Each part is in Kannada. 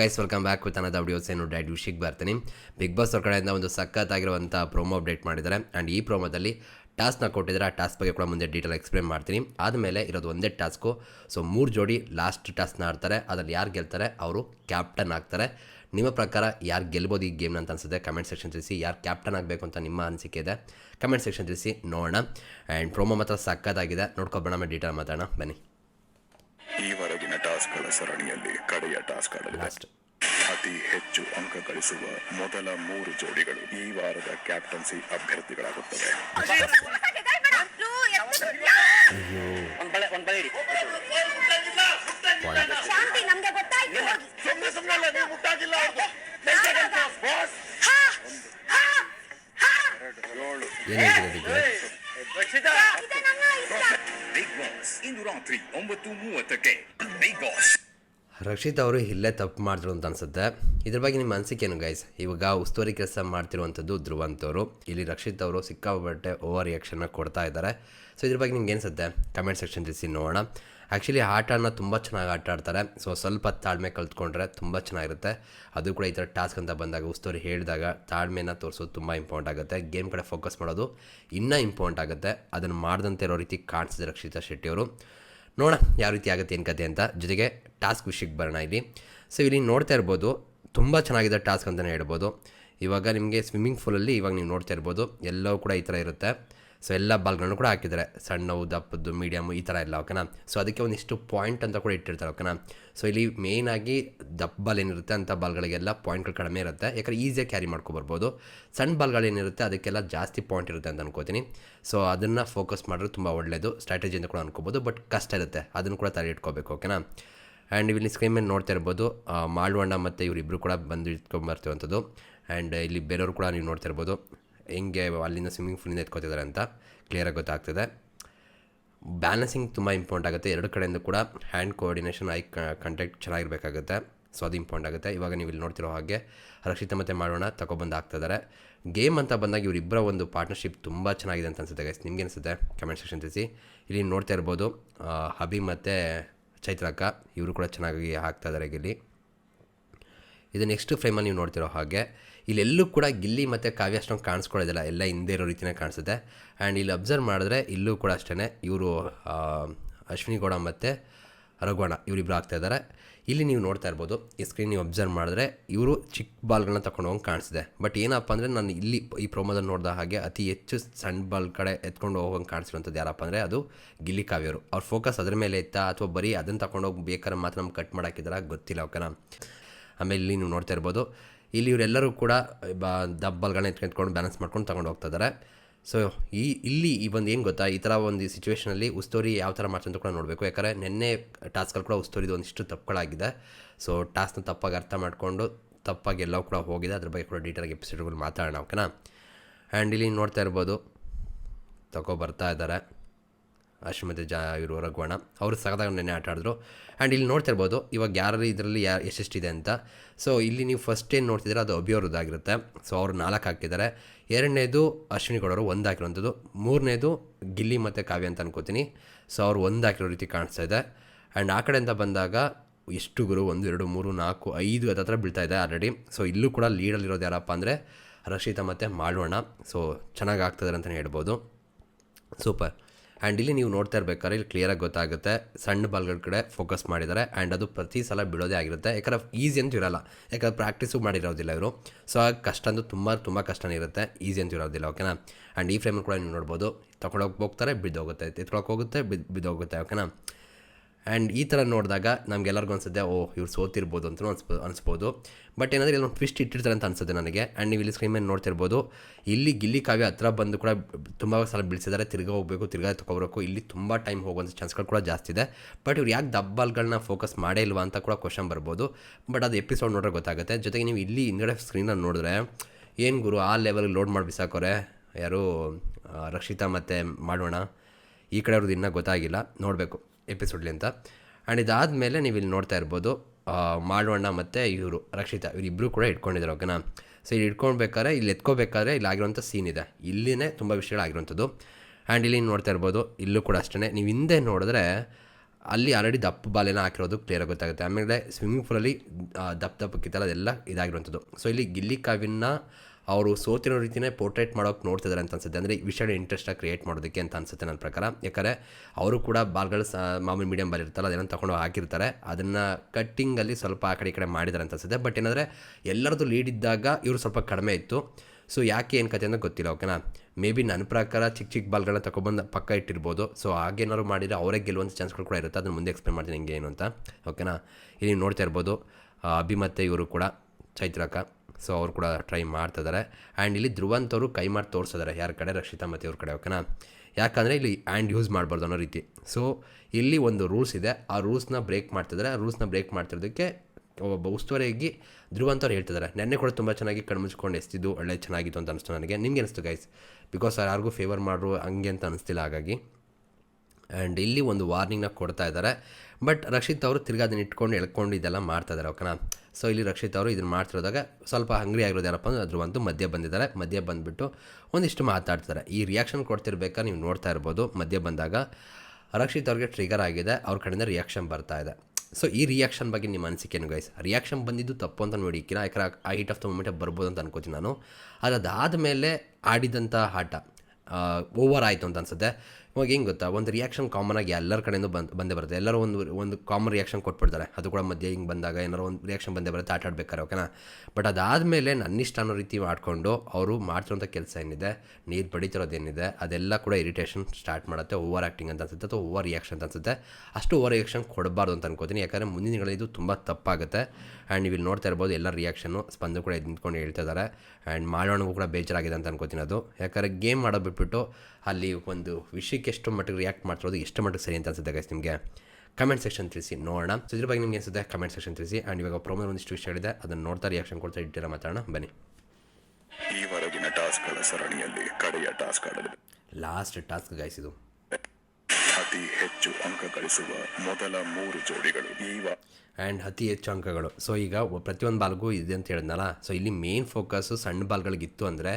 ಗೈಸ್ ವೆಲ್ಕಮ್ ಬ್ಯಾಕ್ ವಿತ್ ಅನ್ನದ ವಿಡಿಯೋಸ್ ಏನು ಡ್ಯಾಡ್ ವಿಷಿಗೆ ಬರ್ತೀನಿ ಬಿಗ್ ಬಾಸ್ ಅವ್ರ ಕಡೆಯಿಂದ ಒಂದು ಸಖತ್ತಾಗಿರುವಂಥ ಪ್ರೋಮೋ ಅಪ್ಡೇಟ್ ಮಾಡಿದ್ದಾರೆ. ಆ್ಯಂಡ್ ಈ ಪ್ರೋಮೋದಲ್ಲಿ ಟಾಸ್ಕ್ನ ಕೊಟ್ಟಿದ್ದಾರೆ. ಆ ಟಾಸ್ಕ್ ಬಗ್ಗೆ ಕೂಡ ಮುಂದೆ ಡೀಟೇಲ್ ಎಕ್ಸ್ಪ್ಲೇನ್ ಮಾಡ್ತೀನಿ. ಆದಮೇಲೆ ಇರೋದು ಒಂದೇ ಟಾಸ್ಕು ಸೊ ಮೂರು ಜೋಡಿ ಲಾಸ್ಟ್ ಟಾಸ್ಕ್ನ ಆಡ್ತಾರೆ. ಅದರಲ್ಲಿ ಯಾರು ಗೆಲ್ತಾರೆ? ಅವರು ಕ್ಯಾಪ್ಟನ್ ಆಗ್ತಾರೆ. ನಿಮ್ಮ ಪ್ರಕಾರ ಯಾರು ಗೆಲ್ಬೋದು ಈ ಗೇಮ್ನ ಅಂತ ಅನ್ಸುತ್ತೆ? ಕಮೆಂಟ್ ಸೆಕ್ಷನ್ ತಿಳಿಸಿ. ಯಾರು ಕ್ಯಾಪ್ಟನ್ ಆಗಬೇಕು ಅಂತ ನಿಮ್ಮ ಅನಿಸಿಕೆ ಇದೆ? ಕಮೆಂಟ್ ಸೆಕ್ಷನ್ ತಿಳಿಸಿ. ನೋಡೋಣ. ಆ್ಯಂಡ್ ಪ್ರೋಮೋ ಮಾತ್ರ ಸಕ್ಕತ್ತಾಗಿದೆ ನೋಡ್ಕೊಬೋಣ ಮೇಲೆ ಡೀಟೇಲ್ ಮಾತಾಡೋಣ. ಬನ್ನಿ. ಟಾಸ್ಕ್ಗಳ ಸರಣಿಯಲ್ಲಿ ಕಡೆಯ ಟಾಸ್ಕ್ ಆಡಲಿದೆ ಲಾಸ್ಟ್ ಅತಿ ಹೆಚ್ಚು ಅಂಕ ಗಳಿಸುವ ಮೊದಲ ಮೂರು ಜೋಡಿಗಳು ಈ ವಾರದ ಕ್ಯಾಪ್ಟನ್ಸಿ ಅಭ್ಯರ್ಥಿಗಳಾಗುತ್ತವೆ. ಒಂದ್ ಇಂದು ರಾತ್ರಿ ಒಂಬತ್ತು ಮೂವತ್ತಕ್ಕೆ ರಕ್ಷಿತ್ ಅವರು ಇಲ್ಲೇ ತಪ್ಪು ಮಾಡಿದ್ರು ಅಂತ ಅನ್ಸುತ್ತೆ. ಇದ್ರ ಬಗ್ಗೆ ನಿಮ್ಮ ಅನಿಸಿಕೆ ಏನು ಗೈಸ್ ಇವಾಗ ಉಸ್ತುವಾರಿ ಕೆಲಸ ಮಾಡ್ತಿರುವಂಥದ್ದು ಧ್ರುವಂತ್ ಅವರು ಇಲ್ಲಿ ರಕ್ಷಿತ್ ಅವರು ಸಿಕ್ಕಾಪಟ್ಟೆ ಓವರ್ ರಿಯಾಕ್ಷನ್ನ ಕೊಡ್ತಾ ಇದ್ದಾರೆ. ಸೊ ಇದ್ರ ಬಗ್ಗೆ ನಿಮ್ಗೆ ಅನಿಸುತ್ತೆ? ಕಮೆಂಟ್ ಸೆಕ್ಷನ್ ತಿಳಿಸಿ ನೋಡೋಣ. ಆ್ಯಕ್ಚುಲಿ ಆಟನ ತುಂಬ ಚೆನ್ನಾಗಿ ಆಟ ಆಡ್ತಾರೆ. ಸೊ ಸ್ವಲ್ಪ ತಾಳ್ಮೆ ಕಲ್ತ್ಕೊಂಡ್ರೆ ತುಂಬ ಚೆನ್ನಾಗಿರುತ್ತೆ. ಅದು ಕೂಡ ಈ ಥರ ಟಾಸ್ಕ್ ಅಂತ ಬಂದಾಗ ಉಸ್ತುವಾರಿ ಹೇಳಿದಾಗ ತಾಳ್ಮೆನ ತೋರಿಸೋದು ತುಂಬ ಇಂಪಾರ್ಟೆಂಟ್ ಆಗುತ್ತೆ. ಗೇಮ್ ಕಡೆ ಫೋಕಸ್ ಮಾಡೋದು ಇನ್ನೂ ಇಂಪಾರ್ಟೆಂಟ್ ಆಗುತ್ತೆ. ಅದನ್ನು ಮಾಡ್ದಂತೆ ಇರೋ ರೀತಿ ಕಾಣಿಸಿದೆ ರಕ್ಷಿತಾ ಶೆಟ್ಟಿಯವರು ನೋಡೋಣ ಯಾವ ರೀತಿ ಆಗುತ್ತೆ ಏನು ಕತೆ ಅಂತ. ಜೊತೆಗೆ ಟಾಸ್ಕ್ ವಿಷಯಕ್ಕೆ ಬರೋಣ ಇಲ್ಲಿ. ಸೊ ಇಲ್ಲಿ ನೋಡ್ತಾ ಇರ್ಬೋದು, ತುಂಬ ಚೆನ್ನಾಗಿದೆ ಟಾಸ್ಕ್ ಅಂತಲೇ ಹೇಳ್ಬೋದು. ಇವಾಗ ನಿಮಗೆ ಸ್ವಿಮ್ಮಿಂಗ್ ಫೂಲಲ್ಲಿ ಇವಾಗ ನೀವು ನೋಡ್ತಾ ಇರ್ಬೋದು, ಎಲ್ಲವೂ ಕೂಡ ಈ ಥರ ಇರುತ್ತೆ. ಸೊ ಎಲ್ಲ ಬಾಲ್ಗಳನ್ನು ಕೂಡ ಹಾಕಿದ್ದಾರೆ. ಸಣ್ಣವು, ದಪ್ಪದ್ದು ಮೀಡಿಯಮು ಈ ಥರ ಎಲ್ಲ ಓಕೆನಾ ಸೊ ಅದಕ್ಕೆ ಒಂದಿಷ್ಟು ಪಾಯಿಂಟ್ ಅಂತ ಕೂಡ ಇಟ್ಟಿರ್ತಾರೆ ಓಕೆನಾ ಸೊ ಇಲ್ಲಿ ಮೇಯ್ನಾಗಿ ದಪ್ಪ ಬಾಲ್ ಏನಿರುತ್ತೆ ಅಂಥ ಬಾಲ್ಗಳಿಗೆಲ್ಲ ಪಾಯಿಂಟ್ಗಳು ಕಡಿಮೆ ಇರುತ್ತೆ. ಯಾಕಂದರೆ ಈಸಿಯಾಗಿ ಕ್ಯಾರಿ ಮಾಡ್ಕೊಬರ್ಬೋದು ಸಣ್ಣ ಬಾಲ್ಗಳೇನಿರುತ್ತೆ ಅದಕ್ಕೆಲ್ಲ ಜಾಸ್ತಿ ಪಾಯಿಂಟ್ ಇರುತ್ತೆ ಅಂತ ಅನ್ಕೋತೀನಿ. ಸೊ ಅದನ್ನು ಫೋಕಸ್ ಮಾಡಿದ್ರೆ ತುಂಬ ಒಳ್ಳೆಯದು ಸ್ಟ್ರಾಟಜಿ ಅಂತ ಕೂಡ ಅನ್ಕೋಬೋದು ಬಟ್ ಕಷ್ಟ ಇರುತ್ತೆ. ಅದನ್ನು ಕೂಡ ತಲೆ ಇಟ್ಕೋಬೇಕು ಓಕೆನಾ ಆ್ಯಂಡ್ ಇಲ್ಲಿ ಸ್ಕ್ರೀನ್ ಮೇಲೆ ನೋಡ್ತಾ ಇರ್ಬೋದು ಮಾಳ್ವಣ್ಣ ಮತ್ತು ಇವರಿಬ್ಬರು ಕೂಡ ಬಂದು ಇಟ್ಕೊಂಬರ್ತಿರುವಂಥದ್ದು ಆ್ಯಂಡ್ ಇಲ್ಲಿ ಬೇರೆಯವರು ಕೂಡ ನೀವು ನೋಡ್ತಾ ಇರ್ಬೋದು. ಹೆಂಗೆ ಅಲ್ಲಿಂದ ಸ್ವಿಮ್ಮಿಂಗ್ ಫೂಲಿಂದ ಎತ್ಕೊತಿದ್ದಾರೆ ಅಂತ ಕ್ಲಿಯರಾಗಿ ಗೊತ್ತಾಗ್ತದೆ. ಬ್ಯಾಲೆನ್ಸಿಂಗ್ ತುಂಬ ಇಂಪಾರ್ಟೆಂಟ್ ಆಗುತ್ತೆ. ಎರಡು ಕಡೆಯಿಂದ ಕೂಡ ಹ್ಯಾಂಡ್ ಕೋಆರ್ಡಿನೇಷನ್ ಐ ಕಾಂಟ್ಯಾಕ್ಟ್ ಚೆನ್ನಾಗಿರಬೇಕಾಗುತ್ತೆ. ಸೊ ಅದು ಇಂಪಾರ್ಟೆಂಟ್ ಆಗುತ್ತೆ. ಇವಾಗ ನೀವು ಇಲ್ಲಿ ನೋಡ್ತಿರೋ ಹಾಗೆ ರಕ್ಷಿತ ಮತ್ತು ಮಾಡೋಣ ತಗೊಬಂದು ಆಗ್ತಿದ್ದಾರೆ ಗೇಮ್ ಅಂತ ಬಂದಾಗ ಇವರಿಬ್ಬರ ಒಂದು ಪಾರ್ಟ್ನರ್ಶಿಪ್ ತುಂಬ ಚೆನ್ನಾಗಿದೆ ಅಂತ ಅನ್ಸುತ್ತೆ ಗೈಸ್ ನಿಮ್ಗೆ ಅನಿಸುತ್ತೆ? ಕಮೆಂಟ್ ಸೆಕ್ಷನ್ ತಿಳಿಸಿ. ಇಲ್ಲಿ ನೋಡ್ತಾ ಇರ್ಬೋದು ಹಬಿ ಮತ್ತು ಚೈತ್ರಕ್ಕ ಇವರು ಕೂಡ ಚೆನ್ನಾಗಿ ಹಾಕ್ತಾ ಇದ್ದಾರೆ ಇಲ್ಲಿ ಇದು ನೆಕ್ಸ್ಟ್ ಫ್ರೇಮಲ್ಲಿ ನೀವು ನೋಡ್ತಿರೋ ಹಾಗೆ ಇಲ್ಲೆಲ್ಲೂ ಕೂಡ ಗಿಲ್ಲಿ ಮತ್ತು ಕಾವ್ಯ ಅಷ್ಟೊಂದು ಕಾಣಿಸ್ಕೊಳ್ಳೋದಿಲ್ಲ ಎಲ್ಲ ಹಿಂದೆ ಇರೋ ರೀತಿನೇ ಕಾಣಿಸುತ್ತೆ. ಆ್ಯಂಡ್ ಇಲ್ಲಿ ಅಬ್ಸರ್ವ್ ಮಾಡಿದ್ರೆ ಇಲ್ಲೂ ಕೂಡ ಅಷ್ಟೇ ಇವರು ಅಶ್ವಿನಿ ಗೌಡ ಮತ್ತು ರಘುವಣ ಇವರಿಬ್ಬರು ಆಗ್ತಾ ಇದ್ದಾರೆ. ಇಲ್ಲಿ ನೀವು ನೋಡ್ತಾ ಇರ್ಬೋದು, ಈ ಸ್ಕ್ರೀನ್ ನೀವು ಅಬ್ಸರ್ವ್ ಮಾಡಿದ್ರೆ ಇವರು ಚಿಕ್ಕ ಬಾಲ್ಗಳನ್ನ ತಗೊಂಡು ಹೋಗಿ ಕಾಣಿಸಿದೆ ಬಟ್ ಏನಪ್ಪ ಅಂದರೆ ನಾನು ಇಲ್ಲಿ ಈ ಪ್ರೋಮೋದಲ್ಲಿ ನೋಡಿದ ಹಾಗೆ ಅತಿ ಹೆಚ್ಚು ಸಣ್ಣ ಬಾಲ್ ಕಡೆ ಎತ್ಕೊಂಡು ಹೋಗಂಗೆ ಕಾಣಿಸಿರುವಂಥದ್ದು ಯಾರಪ್ಪ ಅಂದರೆ ಅದು ಗಿಲ್ಲಿ ಕಾವ್ಯರು ಅವ್ರ ಫೋಕಸ್ ಅದ್ರ ಮೇಲೆ ಇತ್ತಾ ಅಥವಾ ಬರೀ ಅದನ್ನು ತಗೊಂಡೋಗಿ ಬೇಕಾದ್ರೆ ಮಾತ್ರ ನಮ್ಗೆ ಕಟ್ ಮಾಡಾಕಿದಾರ ಗೊತ್ತಿಲ್ಲ ಓಕೆನಾ ಆಮೇಲೆ ಇಲ್ಲಿ ನೀವು ನೋಡ್ತಾ ಇರ್ಬೋದು ಇಲ್ಲಿ ಇವರೆಲ್ಲರೂ ಕೂಡ ದಬ್ಬಲ್ಗಳನ್ನ ಎತ್ಕೊಂಡು ಬ್ಯಾಲೆನ್ಸ್ ಮಾಡ್ಕೊಂಡು ತಗೊಂಡು ಹೋಗ್ತಾ ಇದ್ದಾರೆ ಸೊ ಈ, ಇಲ್ಲಿ ಈ ಒಂದು ಏನು ಗೊತ್ತಾ? ಈ ಥರ ಒಂದು ಸಿಚುವೇಷನಲ್ಲಿ ಉಸ್ತೋರಿ ಯಾವ ಥರ ಮಾಡ್ತಂತ ಕೂಡ ನೋಡಬೇಕು. ಯಾಕಂದರೆ ನಿನ್ನೆ ಟಾಸ್ಕಲ್ಲಿ ಕೂಡ ಉಸ್ತೋರಿದು ಒಂದಿಷ್ಟು ತಪ್ಪುಗಳಾಗಿದೆ. ಸೊ ಟಾಸ್ಕ್ನ ತಪ್ಪಾಗಿ ಅರ್ಥ ಮಾಡಿಕೊಂಡು ತಪ್ಪಾಗಿ ಎಲ್ಲವೂ ಕೂಡ ಹೋಗಿದೆ. ಅದ್ರ ಬಗ್ಗೆ ಕೂಡ ಡೀಟೇಲಾಗಿ ಎಪಿಸೋಡ್ಗಳು ಮಾತಾಡೋಣ ಓಕೆನಾ ಆ್ಯಂಡ್ ಇಲ್ಲಿ ನೋಡ್ತಾ ಇರ್ಬೋದು ತಗೋ ಬರ್ತಾ ಇದ್ದಾರೆ ಅಶ್ವಮತಿ ಜಾ ಇವರು ರಘುವಣ ಅವರು ಸಗದಾಗ ನೆನೆ ಆಟ ಆಡಿದ್ರು. ಆ್ಯಂಡ್ ಇಲ್ಲಿ ನೋಡ್ತಾ ಇರ್ಬೋದು, ಇವಾಗ ಯಾರು ಇದರಲ್ಲಿ ಯಾರು ಎಷ್ಟೆಷ್ಟಿದೆ ಅಂತ. ಸೊ ಇಲ್ಲಿ ನೀವು ಫಸ್ಟ್ ಏನು ನೋಡ್ತಿದ್ರೆ ಅದು ಅಭಿಯವ್ರದ್ದಾಗಿರುತ್ತೆ ಸೊ ಅವರು ನಾಲ್ಕು ಹಾಕಿದ್ದಾರೆ. ಎರಡನೇದು ಅಶ್ವಿನಿ ಗೌಡರು ಒಂದು ಹಾಕಿರೋಂಥದ್ದು ಮೂರನೇದು ಗಿಲ್ಲಿ ಮತ್ತು ಕಾವ್ಯ ಅಂತ ಅನ್ಕೋತೀನಿ. ಸೊ ಅವ್ರು ಒಂದು ಹಾಕಿರೋ ರೀತಿ ಕಾಣಿಸ್ತಾ ಇದೆ. ಆ್ಯಂಡ್ ಆ ಕಡೆಯಿಂದ ಬಂದಾಗ ಎಷ್ಟು ಗುರು? ಒಂದು, ಎರಡು, ಮೂರು, ನಾಲ್ಕು, ಐದು ಅದ ಹತ್ರ ಬೀಳ್ತಾ ಇದೆ ಆಲ್ರೆಡಿ ಸೊ ಇಲ್ಲೂ ಕೂಡ ಲೀಡಲ್ಲಿರೋದು ಯಾರಪ್ಪ ಅಂದರೆ ರಕ್ಷಿತಾ ಮತ್ತು ಮಾಡೋಣ ಸೊ ಚೆನ್ನಾಗಿ ಆಗ್ತದೆ ಅಂತಲೇ ಹೇಳ್ಬೋದು. ಸೂಪರ್ ಆ್ಯಂಡ್ ಇಲ್ಲಿ ನೀವು ನೋಡ್ತಾ ಇರ್ಬೇಕಾದ್ರೆ ಇಲ್ಲಿ ಕ್ಲಿಯರಾಗಿ ಗೊತ್ತಾಗುತ್ತೆ. ಸಣ್ಣ ಬಾಲ್ಗಳ ಕಡೆ ಫೋಕಸ್ ಮಾಡಿದ್ದಾರೆ. ಆ್ಯಂಡ್ ಅದು ಪ್ರತಿ ಸಲ ಬಿಡೋದೇ ಆಗಿರುತ್ತೆ. ಯಾಕಂದರೆ ಈಸಿ ಅಂತ ಇರೋಲ್ಲ. ಯಾಕಂದ್ರೆ ಪ್ರಾಕ್ಟೀಸು ಮಾಡಿರೋದಿಲ್ಲ ಇವರು. ಸೊ ಆ ಕಷ್ಟ ಅಂತೂ ತುಂಬ ತುಂಬ ಕಷ್ಟನೇ ಇರುತ್ತೆ. ಈಸಿ ಅಂತ ಇರೋದಿಲ್ಲ ಓಕೆನಾ ಆ್ಯಂಡ್ ಈ ಫ್ರೇಮಲ್ಲಿ ಕೂಡ ನೀವು ನೋಡ್ಬೋದು. ತಗೊಂಡೋಗಿ ಹೋಗ್ತಾರೆ, ಬಿದ್ದೋಗುತ್ತೆ. ಎತ್ಕೊಳಕ್ಕೆ ಹೋಗುತ್ತೆ ಬಿದ್ದು ಬಿದ್ದೋಗುತ್ತೆ ಓಕೆನಾ ಆ್ಯಂಡ್ ಈ ಥರ ನೋಡಿದಾಗ ನಮ್ಗೆಲ್ಲರಿಗೂ ಅನ್ಸುತ್ತೆ ಓ ಇವ್ರು ಸೋತಿರ್ಬೋದು ಅಂತ ಅನ್ಸ್ಬೋ, ಅನಿಸ್ಬೋದು. ಬಟ್ ಏನಾದರೂ ಇಲ್ಲೊಂದು ಟ್ವಿಸ್ಟ್ ಇಟ್ಟಿರ್ತಾರೆ ಅಂತ ಅನ್ಸುತ್ತೆ ನನಗೆ. ಆ್ಯಂಡ್ ನೀವು ಇಲ್ಲಿ ಸ್ಕ್ರೀನ್ ಮೇಲೆ ನೋಡ್ತಿರ್ಬೋದು, ಇಲ್ಲಿ ಗಿಲ್ಲಿ ಕಾವ್ಯ ಹತ್ರ ಬಂದು ಕೂಡ ತುಂಬ ಸಲ ಬಿಡಿಸಿದ್ದಾರೆ ತಿರ್ಗಾ ಹೋಗಬೇಕು, ತಿರ್ಗಾ ತಗೋಬೇಕು. ಇಲ್ಲಿ ತುಂಬ ಟೈಮ್ ಹೋಗುವಂಥ ಚಾನ್ಸ್ಗಳು ಕೂಡ ಜಾಸ್ತಿ ಇದೆ. ಬಟ್ ಇವ್ರು ಯಾಕೆ ದಬ್ಬಾಲ್ಗಳನ್ನ ಫೋಕಸ್ ಮಾಡೇ ಇಲ್ವಾ ಅಂತ ಕೂಡ ಕ್ವಶನ್ ಬರ್ಬೋದು. ಬಟ್ ಅದು ಎಪಿಸೋಡ್ ನೋಡ್ರೆ ಗೊತ್ತಾಗುತ್ತೆ. ಜೊತೆಗೆ ನೀವು ಇಲ್ಲಿ ಹಿಂದ್ಗಡೆ ಸ್ಕ್ರೀನಲ್ಲಿ ನೋಡಿದ್ರೆ, ಏನು ಗುರು, ಆ ಲೆವೆಲ್ಗೆ ಲೋಡ್ ಮಾಡಿ ಬಿಸಾಕೋರೆ ಯಾರು ರಕ್ಷಿತಾ ಮತ್ತು ಮಾಡೋಣ? ಈ ಕಡೆ ಅವ್ರದ್ದು ಇನ್ನೂ ಗೊತ್ತಾಗಿಲ್ಲ. ನೋಡಬೇಕು. ಎಪಿಸೋಡ್ಲಿ ಅಂತ ಆ್ಯಂಡ್ ಇದಾದಮೇಲೆ ನೀವು ಇಲ್ಲಿ ನೋಡ್ತಾ ಇರ್ಬೋದು ಮಾಡೋಣ ಮಾಳವಣ್ಣ ಮತ್ತು ಇವರು, ರಕ್ಷಿತಾ ಇವರಿಬ್ಬರು ಕೂಡ ಇಟ್ಕೊಂಡಿದ್ದಾರೆ ಓಕೆನಾ ಸೊ ಇಲ್ಲಿ ಇಟ್ಕೊಳ್ಬೇಕಾದ್ರೆ, ಇಲ್ಲಿ ಎತ್ಕೋಬೇಕಾದ್ರೆ ಇಲ್ಲಿ ಆಗಿರೋಂಥ ಸೀನ್ ಇದೆ. ಇಲ್ಲಿನೇ ತುಂಬ ವಿಷಯಗಳಾಗಿರೋಂಥದ್ದು ಆ್ಯಂಡ್ ಇಲ್ಲಿ ನೋಡ್ತಾ ಇರ್ಬೋದು, ಇಲ್ಲೂ ಕೂಡ ಅಷ್ಟೇ ನೀವು ಹಿಂದೆ ನೋಡಿದ್ರೆ, ಅಲ್ಲಿ ಆಲ್ರೆಡಿ ದಪ್ಪ ಬಾಲೆನ ಹಾಕಿರೋದು ಕ್ಲಿಯರ್ ಗೊತ್ತಾಗುತ್ತೆ. ಆಮೇಲೆ ಸ್ವಿಮ್ಮಿಂಗ್ ಪೂಲಲ್ಲಿ ದಪ್ಪ ದಪ್ಪಕ್ಕಿತ್ತಲ್ಲ ಅದೆಲ್ಲ ಇದಾಗಿರುವಂಥದ್ದು. ಸೊ ಇಲ್ಲಿ ಗಿಲ್ಲಿ ಕಾವ್ಯನ ಅವರು ಸೋತಿರೋ ರೀತಿಯೇ ಪೋರ್ಟ್ರೇಟ್ ಮಾಡೋಕೆ ನೋಡ್ತಿದ್ದಾರೆ ಅಂತ ಅನ್ಸುತ್ತೆ. ಅಂದರೆ ವಿಷಯ ಇಂಟ್ರೆಸ್ಟಾಗಿ ಕ್ರಿಯೇಟ್ ಮಾಡೋದಕ್ಕೆ ಅಂತ ಅನ್ಸುತ್ತೆ ನನ್ನ ಪ್ರಕಾರ. ಯಾಕಂದರೆ ಅವರು ಕೂಡ ಬಾಲ್ಗಳು ಮಾಮೂಲಿ ಮೀಡಿಯಮ್ ಬಾಲ್ ಇರ್ತಲ್ಲ ಅದೇನೋ ತೊಗೊಂಡು ಹಾಕಿರ್ತಾರೆ. ಅದನ್ನು ಕಟ್ಟಿಂಗಲ್ಲಿ ಸ್ವಲ್ಪ ಆ ಕಡೆ ಈ ಕಡೆ ಮಾಡಿದ್ದಾರೆ ಅಂತ ಅನ್ಸುತ್ತೆ. ಬಟ್ ಏನಂದರೆ ಎಲ್ಲರದ್ದು ಲೀಡ್ ಇದ್ದಾಗ ಇವರು ಸ್ವಲ್ಪ ಕಡಿಮೆ ಇತ್ತು. ಸೊ ಯಾಕೆ ಏನು ಕತೆ ಅಂತ ಗೊತ್ತಿಲ್ಲ ಓಕೆನಾ ಮೇ ಬಿ ನನ್ನ ಪ್ರಕಾರ ಚಿಕ್ಕ ಚಿಕ್ಕ ಬಾಲ್ಗಳನ್ನ ತೊಗೊಬಂದು ಪಕ್ಕ ಇಟ್ಟಿರ್ಬೋದು. ಸೊ ಹಾಗೇನಾದ್ರು ಮಾಡಿದರೆ ಅವರೇ ಗೆಲ್ಲುವಂಥ ಚಾನ್ಸ್ಗಳು ಕೂಡ ಇರುತ್ತೆ. ಅದನ್ನು ಮುಂದೆ ಎಕ್ಸ್ಪ್ಲೇನ್ ಮಾಡ್ತೀನಿ ಹಿಂಗೆ ಏನು ಅಂತ. ಓಕೆನಾ ಇಲ್ಲಿ ನೋಡ್ತಾ ಇರ್ಬೋದು. ಅಭಿಮತ್ತೆ ಅಭಿ ಮತ್ತು ಇವರು ಕೂಡ ಚೈತ್ರಕ ಸೊ ಅವ್ರು ಕೂಡ ಟ್ರೈ ಮಾಡ್ತಿದ್ದಾರೆ ಆ್ಯಂಡ್ ಇಲ್ಲಿ ಧ್ರುವಂತವರು ಕೈ ಮಾಡಿ ತೋರಿಸಿದ್ದಾರೆ ಯಾರ ಕಡೆ? ರಕ್ಷಿತಾ ಮತ್ತು ಅವ್ರ ಕಡೆ ಓಕೆನಾ ಯಾಕಂದರೆ ಇಲ್ಲಿ ಆ್ಯಂಡ್ ಯೂಸ್ ಮಾಡಬಾರ್ದು ಅನ್ನೋ ರೀತಿ. ಸೊ ಇಲ್ಲಿ ಒಂದು ರೂಲ್ಸ್ ಇದೆ. ಆ ರೂಲ್ಸ್ನ ಬ್ರೇಕ್ ಮಾಡ್ತಿದ್ದಾರೆ ಆ ರೂಲ್ಸ್ನ ಬ್ರೇಕ್ ಮಾಡ್ತಿರೋದಕ್ಕೆ ಒಬ್ಬ ಉಸ್ತುವಾರಿಯಾಗಿ ಧ್ರುವಂತವ್ರು ಹೇಳ್ತಿದ್ದಾರೆ ನೆನ್ನೆ ಕೂಡ ತುಂಬ ಚೆನ್ನಾಗಿ ಕಣ್ಮುಚ್ಕೊಂಡು ಎಸ್ತಿದ್ದು, ಒಳ್ಳೆ ಚೆನ್ನಾಗಿತ್ತು ಅಂತ ಅನಿಸ್ತು ನನಗೆ. ನಿಮ್ಗೆ ಅನಿಸ್ತು ಗೈಸ್ ಬಿಕಾಸ್ ಯಾರಿಗೂ ಫೇವರ್ ಮಾಡ್ರು, ಹಂಗೆ ಅಂತ ಅನಿಸ್ತಿಲ್ಲ ಹಾಗಾಗಿ. ಆ್ಯಂಡ್ ಇಲ್ಲಿ ಒಂದು ವಾರ್ನಿಂಗ್ನ ಕೊಡ್ತಾ ಇದ್ದಾರೆ. ಬಟ್ ರಕ್ಷಿತ್ ಅವರು ತಿರ್ಗಿ ಅದನ್ನ ಇಟ್ಕೊಂಡು ಎಳ್ಕೊಂಡು ಇದೆಲ್ಲ ಮಾಡ್ತಾ ಇದ್ದಾರೆ, ಓಕೆನಾ? ಸೊ ಇಲ್ಲಿ ರಕ್ಷಿತ್ ಅವರು ಇದನ್ನು ಮಾಡ್ತಿರೋದಾಗ ಸ್ವಲ್ಪ ಹಂಗ್ರಿ ಆಗಿರೋದು ಏನಪ್ಪ ಅಂದ್ರೆ ಒಂದು ಮಧ್ಯೆ ಬಂದಿದ್ದಾರೆ. ಮಧ್ಯೆ ಬಂದುಬಿಟ್ಟು ಒಂದಿಷ್ಟು ಮಾತಾಡ್ತಾರೆ ಈ ರಿಯಾಕ್ಷನ್ ಕೊಡ್ತಿರ್ಬೇಕಾ ನೀವು ನೋಡ್ತಾ ಇರ್ಬೋದು. ಮಧ್ಯೆ ಬಂದಾಗ ರಕ್ಷಿತ್ ಅವ್ರಿಗೆ ಟ್ರಿಗರ್ ಆಗಿದೆ. ಅವ್ರ ಕಡೆಯಿಂದ ರಿಯಾಕ್ಷನ್ ಬರ್ತಾ ಇದೆ. ಸೊ ಈ ರಿಯಾಕ್ಷನ್ ಬಗ್ಗೆ ನಿಮ್ಮ ಅನಿಸಿಕೆ ಏನು ಗೈಸ್ ರಿಯಾಕ್ಷನ್ ಬಂದಿದ್ದು ತಪ್ಪು ಅಂತ ನೋಡಿಕ್ಕಿಲ್ಲ ಯಾಕಂದ್ರೆ ಆ ಹೀಟ್ ಆಫ್ ದ ಮೂಮೆಂಟ್ ಬರ್ಬೋದು ಅಂತ ಅನ್ಕೋತೀನಿ ನಾನು. ಅದಾದ ಮೇಲೆ ಆಡಿದಂಥ ಆಟ ಓವರ್ ಆಯಿತು ಅಂತ ಅನ್ಸುತ್ತೆ. ಇವಾಗ ಹೆಂಗೆ ಗೊತ್ತಾ? ಒಂದು ರಿಯಾಕ್ಷನ್ ಕಾಮನ್ ಆಗಿ ಎಲ್ಲರ ಕಡೆಯಿಂದ ಬಂದು, ಬಂದೇ ಬರುತ್ತೆ. ಎಲ್ಲರೂ ಒಂದು ಒಂದು ಕಾಮನ್ ರಿಯಾಕ್ಷನ್ ಕೊಟ್ಬಿಡ್ತಾರೆ. ಅದು ಕೂಡ ಮಧ್ಯೆ ಹಿಂಗೆ ಬಂದಾಗ ಏನಾರು ಒಂದು ರಿಯಾಕ್ಷನ್ ಬಂದೇ ಬರುತ್ತೆ, ಆಟ ಆಡ್ಬೇಕಾರೆ ಓಕೆನಾ ಬಟ್ ಅದಾದಮೇಲೆ ನನ್ನಿಷ್ಟ ಅನ್ನೋ ರೀತಿ ಮಾಡಿಕೊಂಡು ಅವರು ಮಾಡ್ತಿರೋಂಥ ಕೆಲಸ ಏನಿದೆ, ನೀರು ಬಡಿತಿರೋದೇನಿದೆ ಅದೆಲ್ಲ ಕೂಡ ಇರಿಟೇಷನ್ ಸ್ಟಾರ್ಟ್ ಮಾಡುತ್ತೆ. ಓವರ್ ಆ್ಯಕ್ಟಿಂಗ್ ಅಂತ ಅನ್ಸುತ್ತೆ ಅಥವಾ ಓವರ್ ರಿಯಾಕ್ಷನ್ ಅಂತ ಅನ್ಸುತ್ತೆ. ಅಷ್ಟು ಓವರ್ ರಿಯಾಕ್ಷನ್ ಕೊಡಬಾರ್ದು ಅಂತ ಅನ್ಕೋತೀನಿ. ಯಾಕಂದರೆ ಮುಂದಿನ ಇದು ತುಂಬ ತಪ್ಪಾಗುತ್ತೆ. ಆ್ಯಂಡ್ ನೀವು ಇಲ್ಲಿ ನೋಡ್ತಾ ಇರ್ಬೋದು ಎಲ್ಲ ರಿಯಾಕ್ಷನ್ನು ಸ್ಪಂದ ಕೂಡ ನಿಂತ್ಕೊಂಡು ಹೇಳ್ತಾ ಇದ್ದಾರೆ ಆ್ಯಂಡ್ ಮಾಡೋಣಗೂ ಕೂಡ ಬೇಜಾರಾಗಿದೆ ಅಂತ ಅನ್ಕೋತೀನಿ ಅದು. ಯಾಕಂದರೆ ಗೇಮ್ ಮಾಡೋದು ಬಿಟ್ಬಿಟ್ಟು ಅಲ್ಲಿ ಒಂದು ವಿಷಯಕ್ಕೆ ಎಷ್ಟು ಮಟ್ಟಿಗೆ ರಿಯಾಕ್ಟ್ ಮಾಡ್ತಿರೋದು ಎಷ್ಟು ಮಟ್ಟಿಗೆ ಸರಿ ಅಂತ ಅನ್ಸುತ್ತೆ ಗೈಸ್ ನಿಮಗೆ. ಕಮೆಂಟ್ ಸೆಕ್ಷನ್ ತಿಳಿಸಿ ನೋಡೋಣ. ಸೊ ಇದ್ರ ಬಗ್ಗೆ ನಿಮ್ಗೆ ಅನ್ಸುತ್ತೆ ಕಮೆಂಟ್ ಸೆಕ್ಷನ್ ತಿಳಿಸಿ. ಆ್ಯಂಡ್ ಇವಾಗ ಪ್ರೊಮೋ ಒಂದಿಷ್ಟು ವಿಷಯಗಳಿದೆ ಅದನ್ನು ನೋಡ್ತಾ ರಿಯಾಕ್ಷನ್ ಕೊಡ್ತಾ ಇಟ್ಟಿರ ಮಾತಾಡೋಣ. ಬನ್ನಿ. ಈವರೆಗಿನ ಟಾಸ್ಕ್ಗಳ ಸರಣಿಯಲ್ಲಿ ಕಡೆಯ ಟಾಸ್ಕ್ ಲಾಸ್ಟ್ ಟಾಸ್ಕ್ ಗೈಸ್ ಇದು. ಅತಿ ಹೆಚ್ಚು ಅಂಕ ಗಳಿಸುವ ಮೊದಲ ಮೂರು ಜೋಡಿಗಳು ಈ ವಾ ಆ್ಯಂಡ್ ಅತಿ ಹೆಚ್ಚು ಅಂಕಗಳು. ಸೊ ಈಗ ಪ್ರತಿಯೊಂದು ಬಾಲ್ಗೂ ಇದೆ ಅಂತ ಹೇಳಿದ್ನಲ್ಲ. ಸೊ ಇಲ್ಲಿ ಮೇನ್ ಫೋಕಸ್ಸು ಸಣ್ಣ ಬಾಲ್ಗಳಿಗಿತ್ತು ಅಂದರೆ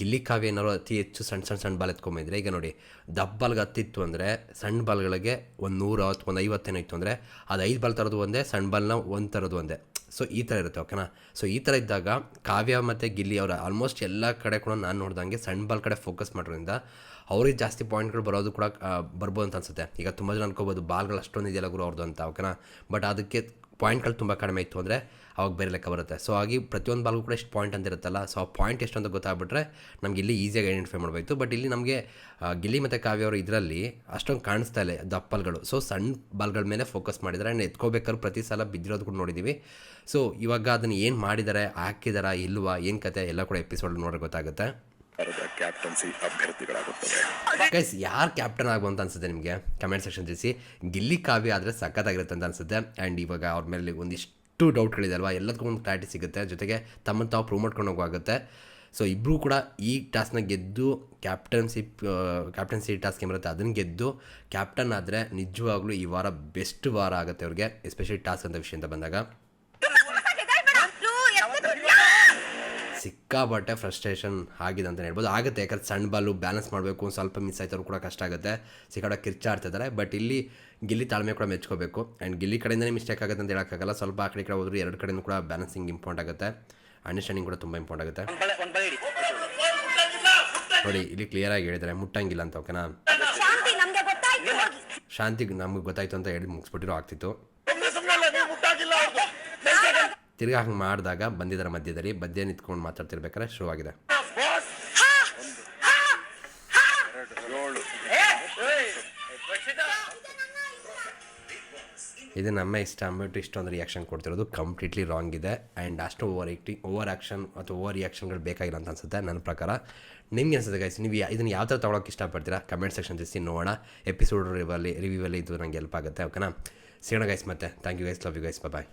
ಗಿಲ್ಲಿ ಕಾವ್ಯ ಏನಾದ್ರು ಅತಿ ಹೆಚ್ಚು ಸಣ್ಣ ಸಣ್ಣ ಸಣ್ಣ ಬಾಲ್ ಎತ್ಕೊಂಬಂದ್ರೆ ಈಗ ನೋಡಿ ದಪ್ಪ ಬಾಲ್ಗೆ ಹತ್ತಿತ್ತು ಅಂದರೆ ಸಣ್ಣ ಬಾಲ್ಗಳಿಗೆ ಒಂದು ನೂರ, ಒಂದು ಐವತ್ತೇನೋ ಇತ್ತು ಅಂದರೆ, ಅದು ಐದು ಬಾಲ್ ತರೋದು ಒಂದೇ, ಸಣ್ಣ ಬಾಲ್ನ ಒಂದು ತರೋದು ಒಂದೇ. ಸೊ ಈ ಥರ ಇರುತ್ತೆ ಓಕೆನಾ ಸೊ ಈ ಥರ ಇದ್ದಾಗ ಕಾವ್ಯ ಮತ್ತು ಗಿಲ್ಲಿ ಅವರ ಆಲ್ಮೋಸ್ಟ್ ಎಲ್ಲ ಕಡೆ ಕೂಡ ನಾನು ನೋಡ್ದಂಗೆ ಸಣ್ಣ ಬಾಲ್ ಕಡೆ ಫೋಕಸ್ ಮಾಡೋದ್ರಿಂದ ಅವ್ರಿಗೆ ಜಾಸ್ತಿ ಪಾಯಿಂಟ್ಗಳು ಬರೋದು ಕೂಡ ಬರ್ಬೋದು ಅಂತ ಅನ್ಸುತ್ತೆ. ಈಗ ತುಂಬ ಜನ ಅನ್ಕೋಬೋದು, ಬಾಲ್ಗಳು ಅಷ್ಟೊಂದು ಇದೆಯಲ್ಲ ಗುರು ಅವ್ರದ್ದು ಅಂತ ಓಕೆನಾ ಬಟ್ ಅದಕ್ಕೆ ಪಾಯಿಂಟ್ಗಳು ತುಂಬ ಕಡಿಮೆ ಇತ್ತು ಅಂದರೆ ಅವಾಗ ಬೇರೆ ಲೆಕ್ಕ ಬರುತ್ತೆ. ಸೊ ಹಾಗೆ ಪ್ರತಿಯೊಂದು ಬಾಲ್ಗೂ ಕೂಡ ಎಷ್ಟು ಪಾಯಿಂಟ್ ಅಂತ ಇರುತ್ತಲ್ಲ ಸೊ ಆ ಪಾಯಿಂಟ್ ಎಷ್ಟು ಅಂತ ಗೊತ್ತಾಗ್ಬಿಟ್ರೆ ನಮ್ಗೆ ಇಲ್ಲಿ ಈಸಿಯಾಗಿ ಐಡೆಂಟಿಫೈ ಮಾಡಬೇಕು ಬಟ್ ಇಲ್ಲಿ ನಮಗೆ ಗಿಲ್ಲಿ ಮತ್ತು ಕಾವ್ಯ ಅವರು ಇದರಲ್ಲಿ ಅಷ್ಟೊಂದು ಕಾಣಿಸ್ತಾ ಇಲ್ಲ ದಪ್ಪಲ್ಗಳು ಸೊ ಸಣ್ಣ ಬಾಲ್ಗಳ ಮೇಲೆ ಫೋಕಸ್ ಮಾಡಿದ್ದಾರೆ. ಆ್ಯಂಡ್ ಎತ್ಕೋಬೇಕಾದ್ರೆ ಪ್ರತಿ ಸಲ ಬಿದ್ದಿರೋದು ಕೂಡ ನೋಡಿದ್ದೀವಿ ಸೊ ಇವಾಗ ಅದನ್ನು ಏನು ಮಾಡಿದ್ದಾರೆ, ಹಾಕಿದಾರಾ, ಇಲ್ವಾ, ಏನು ಕತೆ, ಎಲ್ಲ ಕೂಡ ಎಪಿಸೋಡ್ ನೋಡ್ರೆ ಗೊತ್ತಾಗುತ್ತೆ. ಕ್ಯಾಪ್ಟನ್ಸಿ ಗೈಸ್ ಯಾರು ಕ್ಯಾಪ್ಟನ್ ಆಗುವ ಅಂತ ಅನ್ಸುತ್ತೆ ನಿಮಗೆ? ಕಮೆಂಟ್ ಸೆಕ್ಷನ್ ತಿಳಿಸಿ. ಗಿಲ್ಲಿ ಕಾವ್ಯ ಆದರೆ ಸಖತ್ತಾಗಿರುತ್ತೆ ಅಂತ ಅನ್ಸುತ್ತೆ. ಆ್ಯಂಡ್ ಇವಾಗ ಅವ್ರ ಮೇಲೆ ಒಂದಿಷ್ಟು ಡೌಟ್ಗಳಿದೆ ಅಲ್ವಾ? ಎಲ್ಲದಕ್ಕೂ ಒಂದು ಕ್ಲಾರಿಟಿ ಸಿಗುತ್ತೆ. ಜೊತೆಗೆ ತಮ್ಮನ್ನು ತಾವು ಪ್ರೂವ್ ಮಾಡ್ಕೊಂಡು ಹೋಗುವಾಗುತ್ತೆ. ಸೊ ಇಬ್ಬರೂ ಕೂಡ ಈ ಟಾಸ್ಕ್ನ ಗೆದ್ದು ಕ್ಯಾಪ್ಟನ್ಸಿ ಕ್ಯಾಪ್ಟನ್ಸಿ ಟಾಸ್ಕ್ ಏನಿರುತ್ತೆ ಅದನ್ನು ಗೆದ್ದು ಕ್ಯಾಪ್ಟನ್ ಆದರೆ ನಿಜವಾಗ್ಲೂ ಈ ವಾರ ಬೆಸ್ಟ್ ವಾರ ಆಗುತ್ತೆ ಅವ್ರಿಗೆ ಎಸ್ಪೆಷಲಿ ಟಾಸ್ಕ್ ಅಂತ ವಿಷಯ ಅಂತ ಬಂದಾಗ. ಸಿಕ್ಕಾಪಟ್ಟೆ ಫ್ರಸ್ಟ್ರೇಷನ್ ಆಗಿದೆ ಅಂತ ಹೇಳ್ಬೋದು. ಆಗುತ್ತೆ ಯಾಕಂದ್ರೆ ಸಣ್ಣ ಬಾಲು ಬ್ಯಾಲೆನ್ಸ್ ಮಾಡಬೇಕು ಸ್ವಲ್ಪ ಮಿಸ್ ಆಯ್ತವ್ರು ಕೂಡ ಕಷ್ಟ ಆಗುತ್ತೆ. ಸಿಕ್ಕಾಡ ಕಿರ್ಚಾಡ್ತಿದ್ದಾರೆ ಬಟ್ ಇಲ್ಲಿ ಗಿಲ್ಲಿ ತಾಳ್ಮೆ ಕೂಡ ಮೆಚ್ಕೋಬೇಕು. ಆ್ಯಂಡ್ ಗಿಲ್ಲಿ ಕಡೆಯಿಂದನೇ ಮಿಸ್ಟೇಕ್ ಆಗುತ್ತೆ ಅಂತ ಹೇಳೋಕ್ಕಾಗಲ್ಲ ಸ್ವಲ್ಪ ಆ ಕಡೆ ಕಡೆ ಹೋದ್ರೆ ಎರಡು ಕಡೆಯೂ ಕೂಡ ಬ್ಯಾಲೆನ್ಸಿಂಗ್ ಇಂಪಾರ್ಟ್ ಆಗುತ್ತೆ. ಅಂಡರ್ಸ್ಟ್ಯಾಂಡಿಂಗ್ ಕೂಡ ತುಂಬ ಇಂಪಾರ್ಟ್ ಆಗುತ್ತೆ. ಒಂದ್ ಒಂದ್ ನೋಡಿ ಇಲ್ಲಿ ಕ್ಲಿಯರಾಗಿ ಹೇಳಿದರೆ ಮುಟ್ಟಂಗಿಲ್ಲ ಅಂತ ಓಕೆನಾ ಶಾಂತಿ ನಮಗೆ ಗೊತ್ತಾಯ್ತು ಅಂತ ಹೇಳಿ ಮುಗಿಸ್ಬಿಟ್ಟಿರೋ ಆಗ್ತಿತ್ತು. ತಿರ್ಗಾ ಹಂಗೆ ಮಾಡಿದಾಗ ಬಂದಿದ್ದಾರೆ ಮಧ್ಯದಲ್ಲಿ ಮಧ್ಯ ನಿಂತ್ಕೊಂಡು ಮಾತಾಡ್ತಿರ್ಬೇಕಾದ್ರೆ ಶುರುವಾಗಿದೆ. ಇದು ನಮ್ಮ ಇಷ್ಟ ಅಂದ್ಬಿಟ್ಟು ಇಷ್ಟೊಂದು ರಿಯಾಕ್ಷನ್ ಕೊಡ್ತಿರೋದು ಕಂಪ್ಲೀಟ್ಲಿ ರಾಂಗ್ ಇದೆ. ಆ್ಯಂಡ್ ಅಷ್ಟು ಓವರ್ ಆ್ಯಕ್ಟಿಂಗ್ ಓವರ್ ಆ್ಯಕ್ಷನ್ ಅಥವಾ ಓವರ್ ರಿಯಾಕ್ಷನ್ಗಳು ಬೇಕಾಗಿಲ್ಲ ಅಂತ ಅನ್ಸುತ್ತೆ ನನ್ನ ಪ್ರಕಾರ. ನಿಮ್ಗೆ ಅನ್ಸುತ್ತೆ ಗೈಸ್ ನೀವು ಇದನ್ನು ಯಾವ ಥರ ತೊಗೊಳಕ್ಕೆ ಇಷ್ಟಪಡ್ತೀರಾ ಕಮೆಂಟ್ ಸೆಕ್ಷನ್ ತಿಳಿಸಿ ನೋಡೋಣ. ಎಪಿಸೋಡ್ ರಿವಲ್ಲಿ ರಿವ್ಯೂವಲ್ಲಿ ಇದು ನಂಗೆ ಹೆಲ್ಪ್ ಆಗುತ್ತೆ ಓಕೆನಾ ಸಿಗೋಣ ಗೈಸ್ ಮತ್ತೆ. Thank you guys love you guys bye